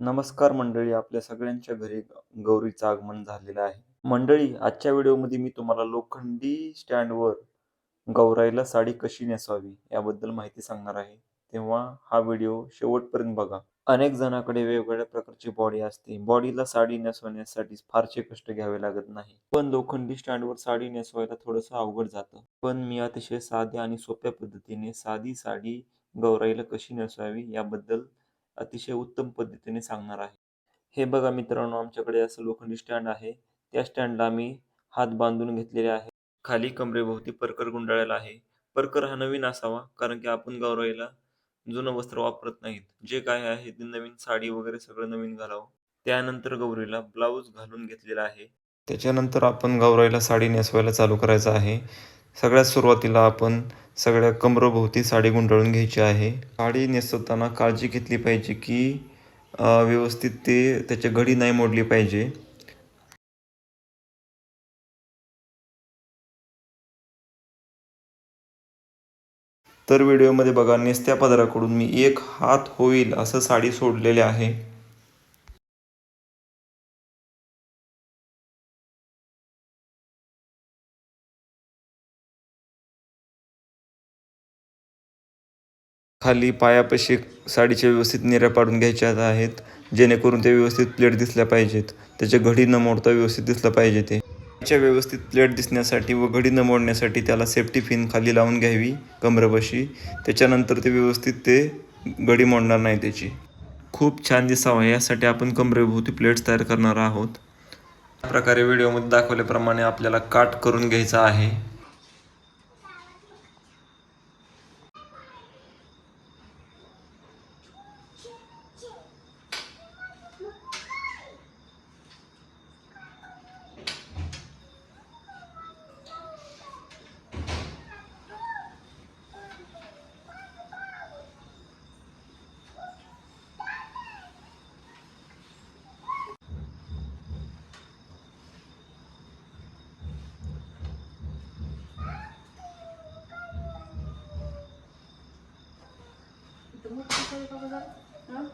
नमस्कार मंडळी आपल्या सगळ्यांच्या घरी गौरीचं आगमन झालेलं आहे. मंडळी आजच्या व्हिडिओमध्ये मी तुम्हाला लोखंडी स्टँडवर गौराईला साडी कशी नेसवावी याबद्दल माहिती सांगणार आहे. तेव्हा हा व्हिडिओ शेवटपर्यंत बघा. अनेक जणांकडे वेगवेगळ्या प्रकारची बॉडी असते. बॉडीला साडी नेसवण्यासाठी फारसे कष्ट घ्यावे लागत नाही. पण लोखंडी स्टँडवर साडी नेसवायला थोडंसं अवघड जातं. पण मी अतिशय साध्या आणि सोप्या पद्धतीने साधी साडी गौराईला कशी नेसवावी याबद्दल अतिशय उत्तम पद्धतीने सांगणार आहे. हे बघा मित्रांनो आमच्याकडे असं लोखंडी स्टँड आहे. त्या स्टँडला आम्ही हात बांधून घेतलेले आहे. खाली कमरेभोवती परकर गुंडाळलेला आहे. परकर हा नवीन असावा कारण की आपण गौराईला जुनं वस्त्र वापरत नाहीत. जे काय आहे ते नवीन साडी वगैरे सगळं नवीन घालावं. त्यानंतर गौरीला ब्लाऊज घालून घेतलेला आहे. त्याच्यानंतर आपण गौराईला साडी नेसवायला चालू करायचं आहे. सगळ्यात सुरुवातीला आपण सगळ्या कमरभोवती साडी गुंडाळून घ्यायची आहे. साडी नेसवताना काळजी घेतली पाहिजे की व्यवस्थित ते त्याच्या घडी नाही मोडली पाहिजे. तर व्हिडिओमध्ये बघा नेसत्या पदराकडून मी एक हात होईल असं साडी सोडलेले आहे. खाली पायापाशी साडीच्या व्यवस्थित निऱ्या पाडून घ्यायच्या आहेत. जेणेकरून ते व्यवस्थित प्लेट दिसल्या पाहिजेत. त्याच्या घडी न मोडता व्यवस्थित दिसलं पाहिजे ते. त्याच्या व्यवस्थित प्लेट दिसण्यासाठी व घडी न मोडण्यासाठी त्याला सेफ्टी फिन खाली लावून घ्यावी कमरेपाशी त्याच्यानंतर ते व्यवस्थित ते घडी मोडणार नाही त्याची. खूप छान दिसावं यासाठी आपण कमरेभोवती प्लेट्स तयार करणार आहोत. प्रकारे व्हिडिओमध्ये दाखवल्याप्रमाणे आपल्याला काट करून घ्यायचा आहे. तिथं मोठं कसं का बघा? हं?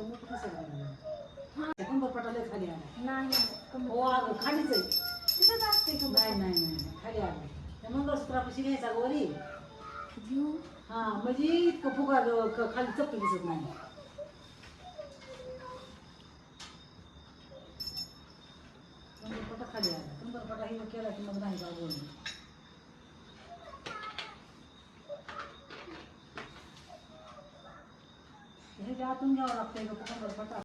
मोठं कसं आहे हां त्या कंबरपटाला खाली आलं नाही हो आग खालीच आहे तिथंच असते का नाही नाही नाही खाली आलं त्या मंगळसूत्रापाशी घ्यायचा गोरी वरी घेऊ म्हणजे इतकं फुगा खाली चप्पल दिसत नाही कंबरपटा खाली आला कंबरपटा हिला केला की मग नाही का बोल तिथे आतून घ्यावं लागतंय का कंबरपटा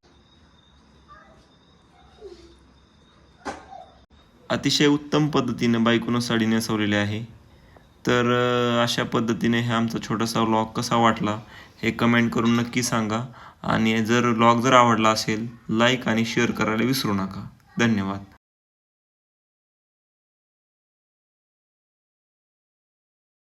अतिशय उत्तम पद्धतीने बायकोनं साडी नेसवलेली आहे. तर अशा पद्धतीने हे आमचा छोटासा व्लॉग कसा वाटला हे कमेंट करून नक्की सांगा. आणि जर व्लॉग जर आवडला असेल लाईक आणि शेअर करायला विसरू नका. धन्यवाद.